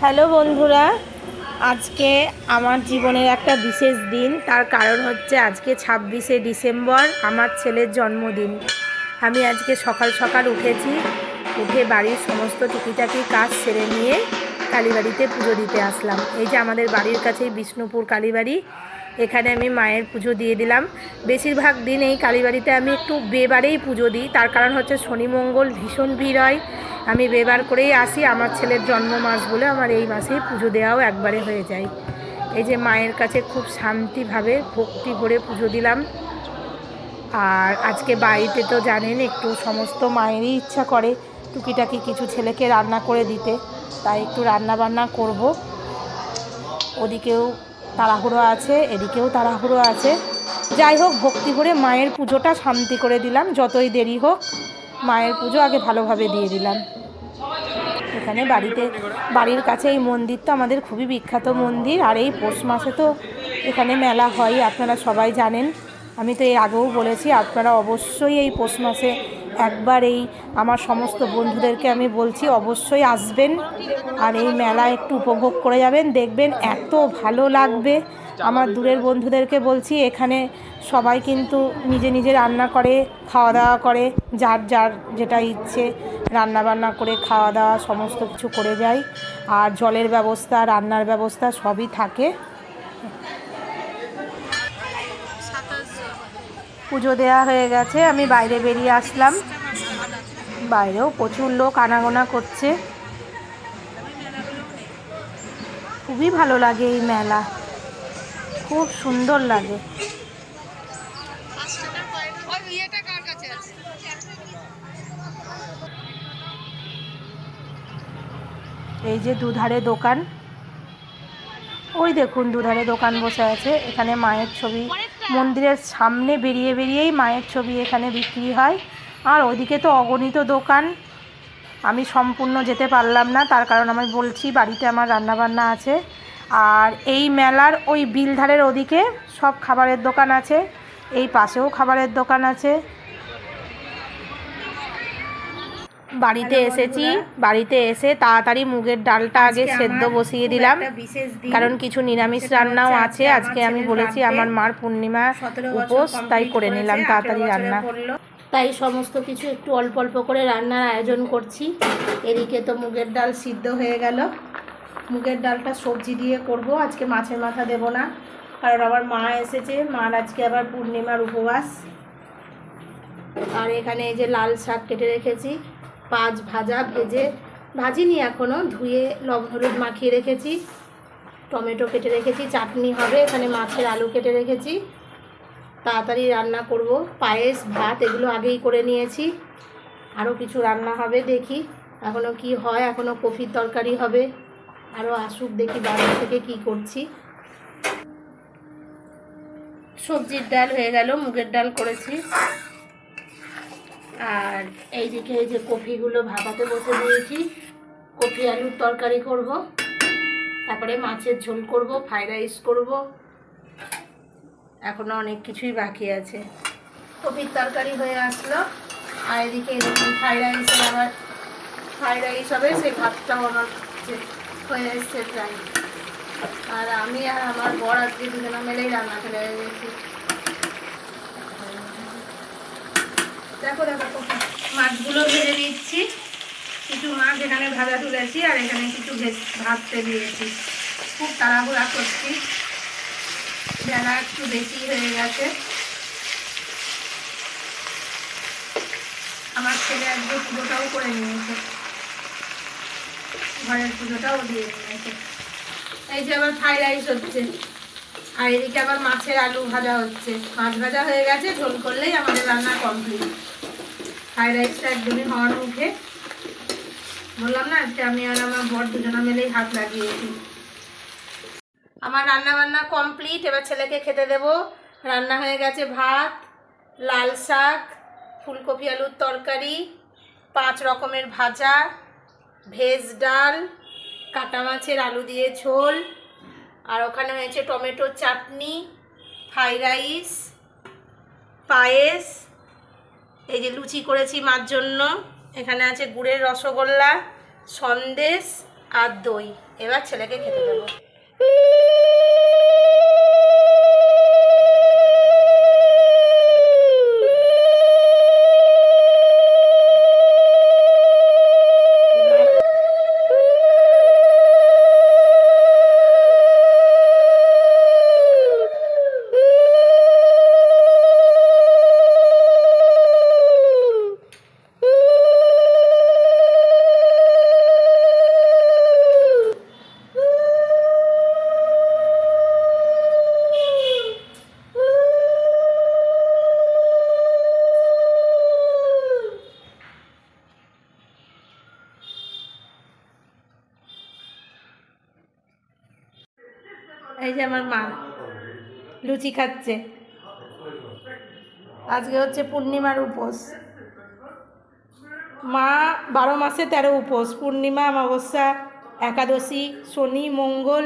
Hello বন্ধুরা, আজকে আমার জীবনের একটা বিশেষ দিন। তার কারণ হচ্ছে আজকে ছাব্বিশে ডিসেম্বর, আমার ছেলের জন্মদিন। আমি আজকে সকাল সকাল উঠেছি, উঠে বাড়ির সমস্ত টুকিটাকি কাজ সেরে নিয়ে কালীবাড়িতে পুজো দিতে আসলাম। এই যে আমাদের বাড়ির কাছেই বিষ্ণুপুর কালীবাড়ি এখানে আমি মায়ের পুজো দিয়ে দিলাম। বেশিরভাগ দিন এই কালীবাড়িতে আমি একটু বেবারেই পুজো দিই। তার কারণ হচ্ছে শনি মঙ্গল ভীষণ ভিড় হয়। আমি বেবার করেই আসি। আমার ছেলের জন্ম মাস বলে আমার এই মাসেই পুজো দেওয়াও একবারে হয়ে যায়। এই যে মায়ের কাছে খুব শান্তিভাবে ভক্তি ভরে পুজো দিলাম। আর আজকে বাড়িতে তো জানেন, একটু সমস্ত মায়েরই ইচ্ছা করে টুকিটাকি কিছু ছেলেকে রান্না করে দিতে। তাই একটু রান্না বান্না করব। ওদিকেও তাড়াহুড়ো আছে, এদিকেও তাড়াহুড়ো আছে। যাই হোক, ভক্তি করে মায়ের পুজোটা শান্তি করে দিলাম, যতই দেরি হোক, মায়ের পুজো আগে ভালোভাবে দিয়ে দিলাম। এখানে বাড়িতে, বাড়ির কাছে এই মন্দির তো আমাদের খুবই বিখ্যাত মন্দির, আর এই পৌষ মাসে তো এখানে মেলা হয়, আপনারা সবাই জানেন। আমি তো এর আগেও বলেছি, আপনারা অবশ্যই এই পৌষ মাসে একবার এই আমার সমস্ত বন্ধুদেরকে আমি বলছি, অবশ্যই আসবেন আর এই মেলা একটু উপভোগ করে যাবেন, দেখবেন এত ভালো লাগবে। আমার দূরের বন্ধুদেরকে বলছি, এখানে সবাই কিন্তু নিজে নিজে রান্না করে খাওয়া দাওয়া করে, যার যার যেটা ইচ্ছে রান্না বান্না করে খাওয়া দাওয়া সমস্ত কিছু করে যায়। আর জলের ব্যবস্থা, রান্নার ব্যবস্থা সবই থাকে। পুজো দেওয়া হয়ে গেছে, আমি বাইরে বেরিয়ে আসলাম। বাইরেও প্রচুর লোক আনাগোনা করছে। খুবই ভালো লাগে এই মেলা। খুব সুন্দর লাগে। এই যে দুধারে দোকান। ওই দেখুন, দুধারে দোকান বসে আছে। এখানে মায়ের ছবি। মন্দিরের সামনে বেরিয়ে বেরিয়েই মায়ের ছবি এখানে বিক্রি হয়। আর ওদিকে তো অগণিত দোকান। আমি সম্পূর্ণ যেতে পারলাম না, তার কারণ আমি বলছি বাড়িতে আমার রান্নাবান্না আছে। আর এই মেলার ওই বিলধারের ওদিকে সব খাবারের দোকান আছে, এই পাশেও খাবারের দোকান আছে। বাড়িতে এসেছি। বাড়িতে এসে তাড়াতাড়ি মুগের ডালটা আগে সেদ্ধ বসিয়ে দিলাম। কারণ কিছু নিরামিষ রান্নাও আছে। আজকে আমি বলেছি আমার মার পূর্ণিমা উপোস তাই করে নিলাম তাড়াতাড়ি রান্না। তাই সমস্ত কিছু একটু অল্প অল্প করে রান্নার আয়োজন করছি। এদিকে তো মুগের ডাল সিদ্ধ হয়ে গেল। মুগের ডালটা সবজি দিয়ে করব। আজকে মাছের মাথা দেব না। কারণ আমার মা এসেছে। মার আজকে আবার পূর্ণিমার উপবাস। আর এখানে এই যে লাল শাক কেটে রেখেছি। পাঁচ ভাজা ভেজে ভাজিনি এখনও ধুয়ে লবণ হলুদ মাখিয়ে রেখেছি। টমেটো কেটে রেখেছি, চাটনি হবে, এখানে মাছের আলু কেটে রেখেছি। তাড়াতাড়ি রান্না করব, পায়েস, ভাত, এগুলো আগেই করে নিয়েছি। আরও কিছু রান্না হবে দেখি এখনও কি হয় এখনও কফির তরকারি হবে। আরও আসুক দেখি বাড়ি থেকে কি করছি। সবজির ডাল হয়ে গেল, মুগের ডাল করেছি। আর এইদিকে এই যে কফিগুলো ভাপাতে বসে দিয়েছি। কফি আলুর তরকারি করব। তারপরে মাছের ঝোল করব, ফ্রাইড রাইস করব। এখনও অনেক কিছুই বাকি আছে। কপির তরকারি হয়ে আসলো। আর এদিকে এরকম ফ্রাইড রাইসের আবার ফ্রাইড রাইস হবে, সেই ভাতটাও আমার হয়ে এসছে প্রায়। আর আমি আর আমার বর আজকে দুজনে মিলেই রান্না ফেলে গেছি দেখো দেখো। মাছগুলো ভেজে নিচ্ছি। কিছু মাছ এখানে ভাজা তুলেছি আর এখানে কিছু ভেজ- ভাজতে দিয়েছি। খুব তাড়াহুড়া করছি। বেলা একটু বেশি হয়ে গেছে। আমার ছেলে আজকে পুজোটাও করে নিয়েছে। ঘরের পুজোটাও দিয়ে নিয়েছে। এই যে আবার ফ্রাইড রাইস হচ্ছে। আর এদিকে আবার মাছের আলু ভাজা হচ্ছে। মাছ ভাজা হয়ে গেছে, ঝোল করলেই আমাদের রান্না কমপ্লিট। ফ্রাইড রাইসটা একদমই হওয়ার মুখে। বললাম না, আজকে আমি আর আমার বর দুজনা মিলেই হাত লাগিয়েছি। আমার রান্না বান্না কমপ্লিট এবার ছেলেকে খেতে দেব। রান্না হয়ে গেছে ভাত, লাল শাক, ফুলকপি আলুর তরকারি, পাঁচ রকমের ভাজা, ভেজ ডাল, কাটা মাছের আলু দিয়ে ঝোল, আর ওখানে হয়েছে টমেটোর চাটনি, ফ্রাইড রাইস, পায়েস এই যে লুচি করেছি মার জন্য। এখানে আছে গুড়ের রসগোল্লা, সন্দেশ আর দই। এবার ছেলেকে খেতে দেবো। এই যে আমার মা লুচি খাচ্ছে। আজকে হচ্ছে পূর্ণিমার উপোস। মা বারো মাসে তেরো উপোস। পূর্ণিমা, অমাবস্যা, একাদশী, শনি, মঙ্গল